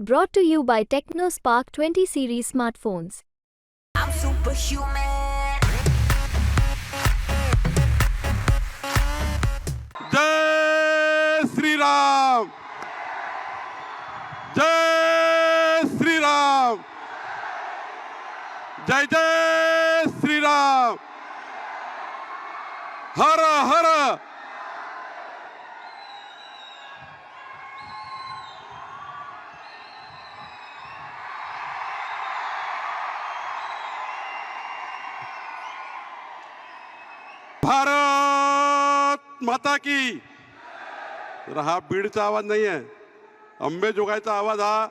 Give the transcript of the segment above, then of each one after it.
Brought to you by Techno Spark 20 series smartphones. I'm superhuman. Jai Sri Ram. Jai Sri Ram. Jai Jai Sri Ram. Hara Hara. Bharat माता की। तर हा बीडचा आवाज नाही आहे अंबेजोगाईचा आवाज हा.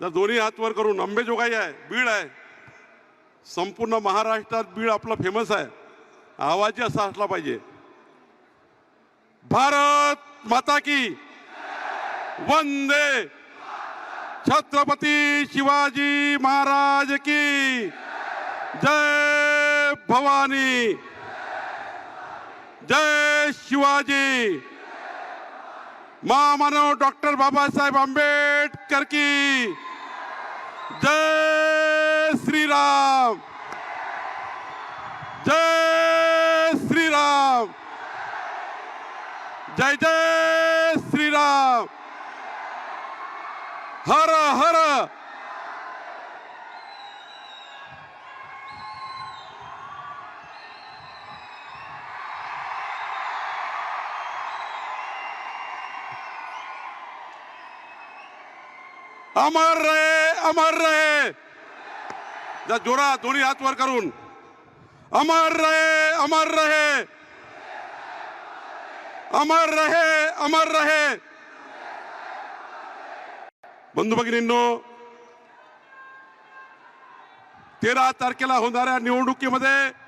तर दोन्ही हातवर करून अंबेजोगाई आहे बीड आहे. संपूर्ण महाराष्ट्रात बीड आपला फेमस आहे. आवाजही असा असला पाहिजे. भारत माता की। वंदे। छत्रपती शिवाजी महाराज की। जय भवानी। जय शिवाजी। महामानव डॉक्टर बाबासाहेब आंबेडकर की। जय श्रीराम। जय श्रीराम। जय जय श्रीराम। हर हर। अमर रहे अमर रहे। जोरा दोन्ही हात वर करून. अमर रहे अमर रहे। अमर रहे अमर रहे। बंधू भगिनींनो तेरा तारखेला होणाऱ्या निवडणुकीमध्ये